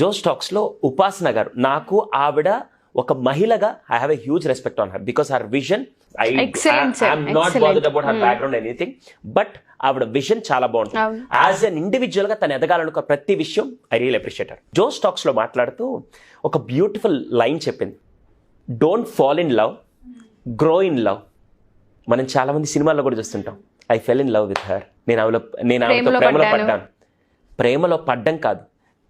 జో స్టాక్స్లో ఉపాసన గారు. నాకు ఆవిడ ఒక మహిళగా I have a huge respect on her because her vision I Excellent, sir. I'm not Excellent. Bothered about her background anything but ఆవిడ విజన్ చాలా బాగుంటుంది. యాజ్ అన్ ఇండివిజువల్గా తను ఎదగాలనుకో ప్రతి విషయం I real appreciate her Josh స్టాక్స్లో మాట్లాడుతూ ఒక బ్యూటిఫుల్ లైన్ చెప్పింది. Don't fall in love grow in love మనం చాలా మంది సినిమాల్లో కూడా చూస్తుంటాం. I fell in love with her నేను ఆవిడ నేను ఆవిడతో ప్రేమలో. పడ్డాను. ప్రేమలో పడ్డం కాదు.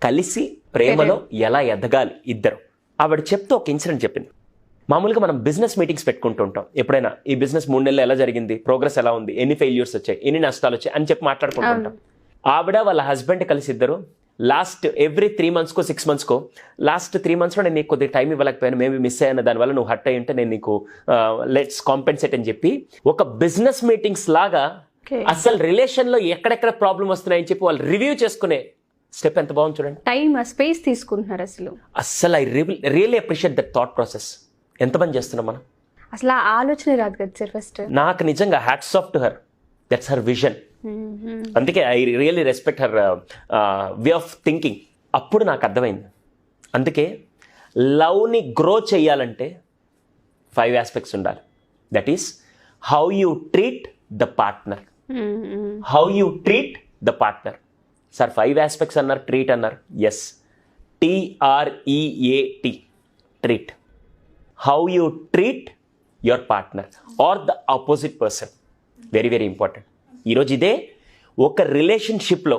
కలిసి ప్రేమలో ఎలా ఎదగాలి ఇద్దరు. ఆవిడ చెప్తూ ఒక ఇన్సిడెంట్ చెప్పింది. మామూలుగా మనం బిజినెస్ మీటింగ్స్ పెట్టుకుంటూ ఉంటాం. ఎప్పుడైనా ఈ బిజినెస్ మూడు నెలలు ఎలా జరిగింది? ప్రోగ్రెస్ ఎలా ఉంది? ఎన్ని ఫెయిల్యూర్స్ వచ్చాయి? ఎన్ని నష్టాలు వచ్చాయి? అని చెప్పి మాట్లాడుకుంటూ ఉంటాం. ఆవిడ వాళ్ళ హస్బెండ్ కలిసి ఇద్దరు. లాస్ట్ ఎవ్రీ త్రీ మంత్స్కో సిక్స్ మంత్స్కో లాస్ట్ త్రీ మంత్స్లో నేను నీకు కొద్దిగా టైం ఇవ్వలేకపోయాను మేబీ మిస్ అయ్యాను దానివల్ల నువ్వు హట్ అయ్యి ఉంటే నేను నీకు లెట్స్ కాంపెన్సేట్ అని చెప్పి ఒక బిజినెస్ మీటింగ్స్ లాగా. అసలు రిలేషన్లో ఎక్కడెక్కడ ప్రాబ్లం వస్తున్నాయని చెప్పి వాళ్ళు రివ్యూ చేసుకునే స్టెప్ ఎంత బాగుంది చూడండి. టైం స్పేస్ తీసుకుంటున్నారు అసలు. అస్సలు I really appreciate that thought process ఎంతమంది చేస్తున్నాం మనం? అసలు ఆ ఆలోచన రాదు కదా సార్ ఫస్ట్ నాకు నిజంగా hats off to her that's her vision అందుకే I really respect her way of thinking అప్పుడు నాకు అర్థమైంది. అందుకే లవ్ని గ్రో చేయాలంటే ఫైవ్ ఆస్పెక్ట్స్ ఉండాలి. That is how you treat the partner how you treat the partner sir five aspects అన్నారు treat అన్నారు. S T R E A T treat how you treat your partner or the opposite person very very important ఈరోజు ఇదే ఒక రిలేషన్షిప్లో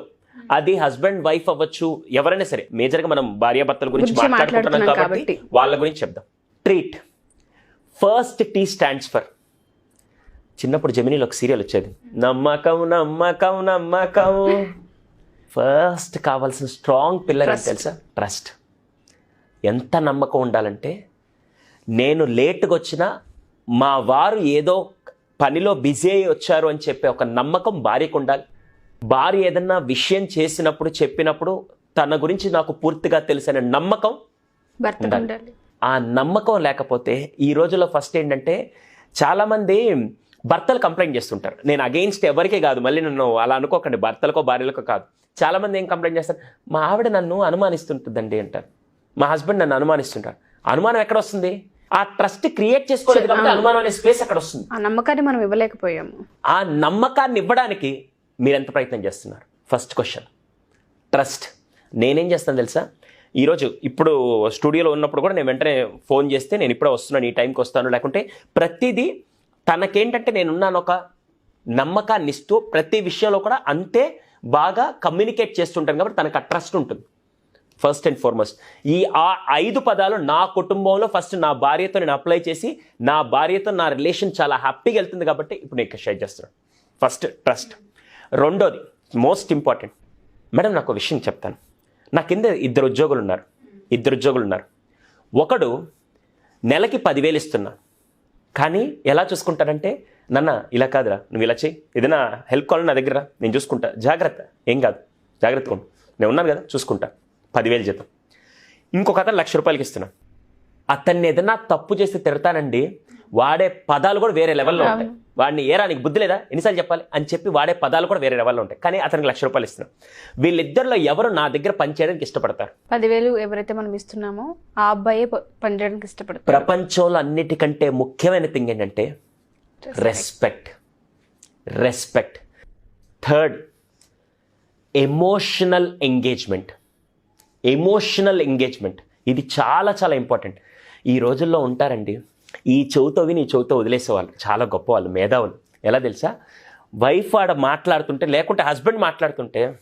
అది husband wife అవ్వచ్చు ఎవరైనా సరే. మేజర్గా మనం భార్యాభర్తల గురించి మాట్లాడుకుంటున్నాం కాబట్టి. వాళ్ళ గురించి చెప్దాం. Treat first T stands for చిన్నప్పుడు జమినీలో ఒక సీరియల్ వచ్చేది. నమ్మకం నమ్మకం నమ్మకం. ఫస్ట్ కావాల్సిన స్ట్రాంగ్ పిల్లర్ ఏంటి తెలుసా? ట్రస్ట్ ఎంత నమ్మకం ఉండాలంటే నేను లేట్గా వచ్చినా మా వారు ఏదో పనిలో బిజీ అయి వచ్చారు అని చెప్పే ఒక నమ్మకం భార్యకు ఉండాలి. భార్య ఏదన్నా విషయం చేసినప్పుడు చెప్పినప్పుడు తన గురించి నాకు పూర్తిగా తెలిసిన నమ్మకం ఉండాలి. ఆ నమ్మకం లేకపోతే ఈ రోజుల్లో ఫస్ట్ ఏంటంటే చాలామంది భర్తలు కంప్లైంట్ చేస్తుంటారు. నేను అగెయిన్స్ట్ ఎవరికే కాదు మళ్ళీ నన్ను అలా అనుకోకండి భర్తలకో భార్యలకో కాదు. చాలామంది ఏం కంప్లైంట్ చేస్తారు? మా ఆవిడ నన్ను అనుమానిస్తుంటుందండి అంటారు. మా హస్బెండ్ నన్ను అనుమానిస్తుంటారు. అనుమానం ఎక్కడ వస్తుంది? ఆ ట్రస్ట్ క్రియేట్ చేసుకోలేదు కాబట్టి అనుమానం అనే స్పేస్ అక్కడ వస్తుంది? ఆ నమ్మకాన్ని మనం ఇవ్వలేకపోయాము. ఆ నమ్మకాన్ని ఇవ్వడానికి మీరు ఎంత ప్రయత్నం చేస్తున్నారు? ఫస్ట్ క్వశ్చన్ ట్రస్ట్ నేనేం చేస్తాను తెలుసా? ఈరోజు ఇప్పుడు స్టూడియోలో ఉన్నప్పుడు కూడా నేను వెంటనే ఫోన్ చేస్తే నేను ఇప్పుడే వస్తున్నాను ఈ టైంకి వస్తాను. లేకుంటే ప్రతిదీ తనకేంటంటే నేనున్నాను ఒక నమ్మకాన్ని ఇస్తూ ప్రతి విషయంలో కూడా అంతే బాగా కమ్యూనికేట్ చేస్తుంటాను కాబట్టి తనకు ఆ ట్రస్ట్ ఉంటుంది. ఫస్ట్ అండ్ ఫార్మోస్ట్ ఈ ఆ ఐదు పదాలు నా కుటుంబంలో ఫస్ట్ నా భార్యతో నేను అప్లై చేసి నా భార్యతో నా రిలేషన్ చాలా హ్యాపీగా వెళ్తుంది కాబట్టి ఇప్పుడు నేను షేర్ చేస్తున్నాను. ఫస్ట్ ట్రస్ట్ రెండోది మోస్ట్ ఇంపార్టెంట్ మేడం నాకు ఒక విషయం చెప్తాను. నా కింద ఇద్దరు ఉద్యోగులు ఉన్నారు. ఇద్దరు ఉద్యోగులు ఉన్నారు. ఒకడు నెలకి పదివేలు ఇస్తున్నాను కానీ ఎలా చూసుకుంటారంటే నన్న ఇలా కాదురా నువ్వు ఇలా చేయి ఏదైనా హెల్ప్ కావాలి నా దగ్గర నేను చూసుకుంటా. జాగ్రత్త ఏం కాదు. జాగ్రత్తగా ఉండు. నేను ఉన్నాను కదా చూసుకుంటా. పదివేలు జీతం. ఇంకొక అతను లక్ష రూపాయలకి ఇస్తున్నా అతన్ని ఏదైనా తప్పు చేస్తే తిడతానండి వాడే పదాలు కూడా వేరే లెవెల్లో ఉంటాయి. వాడిని ఏరా నీకు బుద్ధి లేదా? ఎన్నిసార్లు చెప్పాలి? అని చెప్పి వాడే పదాలు కూడా వేరే లెవెల్లో ఉంటాయి. కానీ అతనికి లక్ష రూపాయలు ఇస్తున్నాం. వీళ్ళిద్దరిలో ఎవరు నా దగ్గర పనిచేయడానికి ఇష్టపడతారు? పదివేలు ఎవరైతే మనం ఇస్తున్నామో ఆ అబ్బాయే పనిచేయడానికి ఇష్టపడతారు. ప్రపంచంలో అన్నిటికంటే ముఖ్యమైన థింగ్ ఏంటంటే respect respect third emotional engagement emotional engagement ఇది చాలా చాలా ఇంపార్టెంట్ ఈ రోజుల్లో ఉంటారండి ఈ చెవుతో విని ఈ చెవుతో వదిలేసేవాళ్ళు. చాలా గొప్ప వాళ్ళు మేధావులు. ఎలా తెలుసా? వైఫ్ ఆడ మాట్లాడుతుంటే లేకుంటే హస్బెండ్ మాట్లాడుతుంటే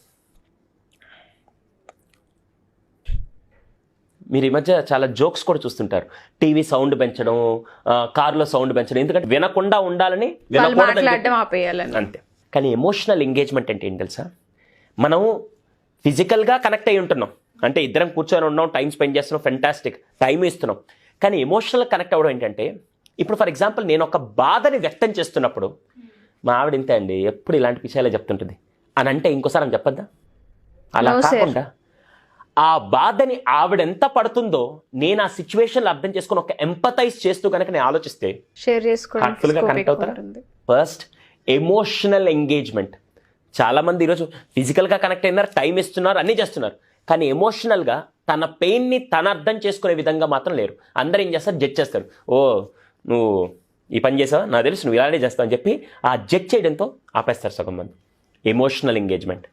మీరు ఈ మధ్య చాలా జోక్స్ కూడా చూస్తుంటారు. టీవీ సౌండ్ పెంచడం కారులో సౌండ్ పెంచడం. ఎందుకంటే వినకుండా ఉండాలని అంతే. కానీ ఎమోషనల్ ఎంగేజ్మెంట్ అంటే ఏంటి తెలుసా? మనం ఫిజికల్గా కనెక్ట్ అయి ఉంటున్నాం. అంటే ఇద్దరం కూర్చొని ఉన్నాం టైం స్పెండ్ చేస్తున్నాం ఫెంటాస్టిక్ టైం ఇస్తున్నాం. కానీ ఎమోషనల్ కనెక్ట్ అవ్వడం ఏంటంటే ఇప్పుడు ఫర్ ఎగ్జాంపుల్ నేను ఒక బాధని వ్యక్తం చేస్తున్నప్పుడు మా ఆవిడ ఇంతే అండి ఎప్పుడు ఇలాంటి విషయాలే చెప్తుంటుంది. అని అంటే ఇంకోసారి అని చెప్పద్దా? అలా. కాకుండా ఆ బాధని ఆవిడ ఎంత పడుతుందో నేను ఆ సిచ్యువేషన్లో అర్థం చేసుకుని ఒక ఎంపతైజ్ చేస్తూ కనుక నేను ఆలోచిస్తే హార్ట్ఫుల్గా కనెక్ట్ అవుతారా. ఫస్ట్ ఎమోషనల్ ఎంగేజ్మెంట్ చాలా మంది ఈరోజు ఫిజికల్గా కనెక్ట్ అయినారు టైం ఇస్తున్నారు అన్నీ చేస్తున్నారు. కానీ ఎమోషనల్గా తన పెయిన్ని తన అర్థం చేసుకునే విధంగా మాత్రం లేరు. అందరూ ఏం చేస్తారు? జడ్జ్ చేస్తారు. ఓ నువ్వు ఈ పని చేసావా? నాకు తెలుసు నువ్వు ఇలానే చేస్తావు అని చెప్పి ఆ జడ్జ్ చేయడంతో ఆపేస్తారు సగం మంది. ఎమోషనల్ ఎంగేజ్మెంట్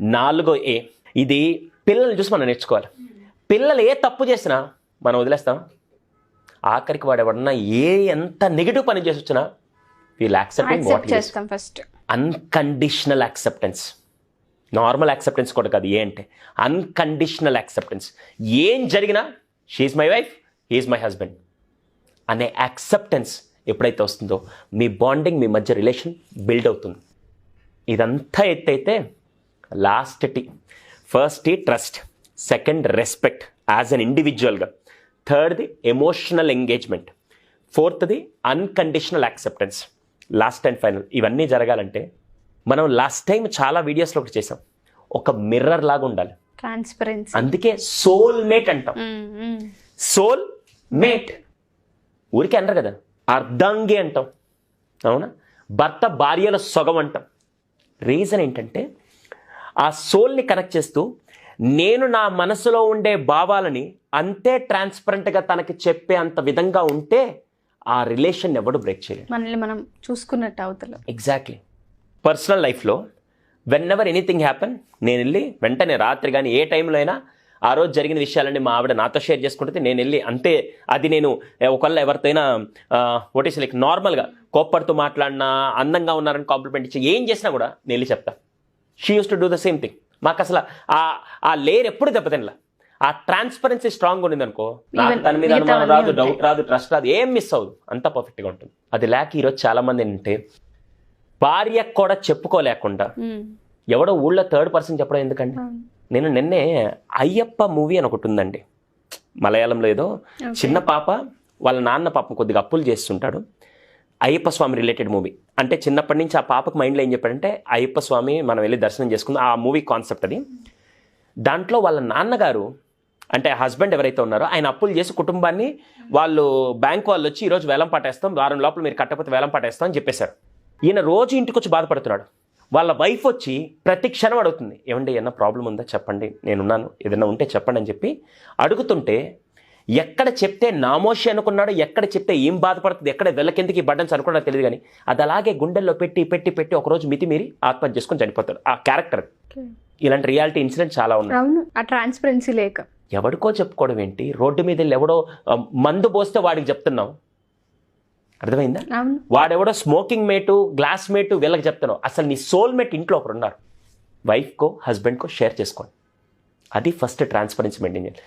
నాలుగో ఏ ఇది పిల్లల్ని చూసి మనం నేర్చుకోవాలి. పిల్లలు ఏ తప్పు చేసినా మనం వదిలేస్తాం ఆఖరికి వాడు ఎవడన్నా ఏ ఎంత నెగిటివ్ పని చేసి వచ్చినా వీళ్ళు యాక్సెప్టింగ్ వాట్ యాక్సెప్ట్ చేస్తాం first unconditional acceptance normal acceptance కూడా కాదు. ఏ అంటే అన్కండిషనల్ యాక్సెప్టెన్స్ ఏం జరిగినా she my wife is my husband అనే యాక్సెప్టెన్స్ ఎప్పుడైతే వస్తుందో మీ బాండింగ్ మీ మధ్య రిలేషన్ బిల్డ్ అవుతుంది. ఇదంతా ఎత్తైతే last T first T trust second respect as an ఇండివిజువల్గా థర్డ్ది emotional engagement ఫోర్త్ది unconditional acceptance last and final ఇవన్నీ జరగాలంటే మనం లాస్ట్ టైం చాలా వీడియోస్లో ఒకటి చేసాం ఒక మిర్రర్ లాగా ఉండాలి. ట్రాన్స్పరెన్సీ అందుకే సోల్ మేట్ అంటాం సోల్ మేట్ ఊరికే అనరు కదా? అర్ధాంగి అంటాం. అవునా? భర్త భార్యల సొగం అంటాం. రీజన్ ఏంటంటే ఆ సోల్ని కనెక్ట్ చేస్తూ నేను నా మనసులో ఉండే భావాలని అంతే ట్రాన్స్పరెంట్గా తనకి చెప్పే అంత విధంగా ఉంటే ఆ రిలేషన్ ఎవడు బ్రేక్ చేయలేడు. మనల్ని మనం చూసుకున్నట్టు అవతల ఎగ్జాక్ట్లీ పర్సనల్ లైఫ్లో వెన్ ఎవర్ ఎనీథింగ్ హ్యాపెన్ నేను వెళ్ళి వెంటనే రాత్రి కానీ ఏ టైంలో అయినా ఆ రోజు జరిగిన విషయాలన్నీ మా ఆవిడ నాతో షేర్ చేసుకుంటే నేను వెళ్ళి అంతే అది నేను ఒకళ్ళ ఎవరితోనైనా ఓటీసీ లైక్ నార్మల్గా కోప్పడుతూ మాట్లాడినా అందంగా ఉన్నారని కాంప్లిమెంట్ ఇచ్చి ఏం చేసినా కూడా నేను వెళ్ళి చెప్తా. She use to do the same thing మాకు అసలు ఆ ఆ లేయర్ ఎప్పుడు దెబ్బతినలా. ఆ ట్రాన్స్పరెన్సీ స్ట్రాంగ్ ఉంది అనుకో తన మీద అనుమానం రాదు. డౌట్ రాదు ట్రస్ట్ రాదు ఏం మిస్ అవ్వదు. అంత పర్ఫెక్ట్గా ఉంటుంది. అది లేక ఈరోజు చాలా మంది ఏంటంటే భార్యకు కూడా చెప్పుకోలేకుండా. ఎవడో ఊళ్ళో థర్డ్ పర్సన్ చెప్పడం ఎందుకండి. నేను నిన్నే అయ్యప్ప మూవీ అని ఒకటి ఉందండి. మలయాళంలో ఏదో చిన్న పాప వాళ్ళ నాన్న పాపం కొద్దిగా అప్పులు చేస్తుంటాడు. అయ్యప్ప స్వామి రిలేటెడ్ మూవీ అంటే చిన్నప్పటి నుంచి ఆ పాపకు మైండ్లో ఏం చెప్పాడంటే అయ్యప్ప స్వామి మనం వెళ్ళి దర్శనం చేసుకుందాం. ఆ మూవీ కాన్సెప్ట్ అది. దాంట్లో వాళ్ళ నాన్నగారు అంటే హస్బెండ్ ఎవరైతే ఉన్నారో ఆయన అప్పులు చేసి కుటుంబాన్ని వాళ్ళు బ్యాంక్ వాళ్ళు వచ్చి ఈరోజు వేలం పాటేస్తాం వారం లోపల మీరు కట్టకపోతే వేలం పాటేస్తాం అని చెప్పేశారు. ఈయన రోజు ఇంటికి వచ్చి బాధపడుతున్నాడు. వాళ్ళ వైఫ్ వచ్చి ప్రతి క్షణం అడుగుతుంది ఏమండి ఏమన్నా ప్రాబ్లం ఉందా? చెప్పండి. నేనున్నాను. ఏదైనా ఉంటే చెప్పండి అని చెప్పి అడుగుతుంటే ఎక్కడ చెప్తే నామోషి అనుకున్నాడు ఎక్కడ చెప్తే ఏం బాధపడుతుంది ఎక్కడ వెళ్ళకెందుకు బడ్డన్స్ అనుకున్నా తెలియదు కానీ అది అలాగే గుండెల్లో పెట్టి పెట్టి పెట్టి ఒకరోజు మితిమీరి ఆత్మహత్య చేసుకొని చనిపోతాడు. ఆ క్యారెక్టర్. ఇలాంటి రియాలిటీ ఇన్సిడెంట్ చాలా ఉన్నాయి. అవును ఆ ట్రాన్స్పరెన్సీ లేక. ఎవడికో చెప్పుకోవడం ఏంటి? రోడ్డు మీద ఎవడో మందు పోస్తే వాడికి చెప్తున్నావు అర్థమైందా? వాడెవడో స్మోకింగ్ మేటు గ్లాస్ మేటు వీళ్ళకి చెప్తున్నావు అసలు నీ సోల్ మేట్ ఇంట్లో ఒకరు ఉన్నారు వైఫ్కో హస్బెండ్కో షేర్ చేసుకోండి. అది ఫస్ట్ ట్రాన్స్పరెన్సీ మెయింటైన్ చేయాలి.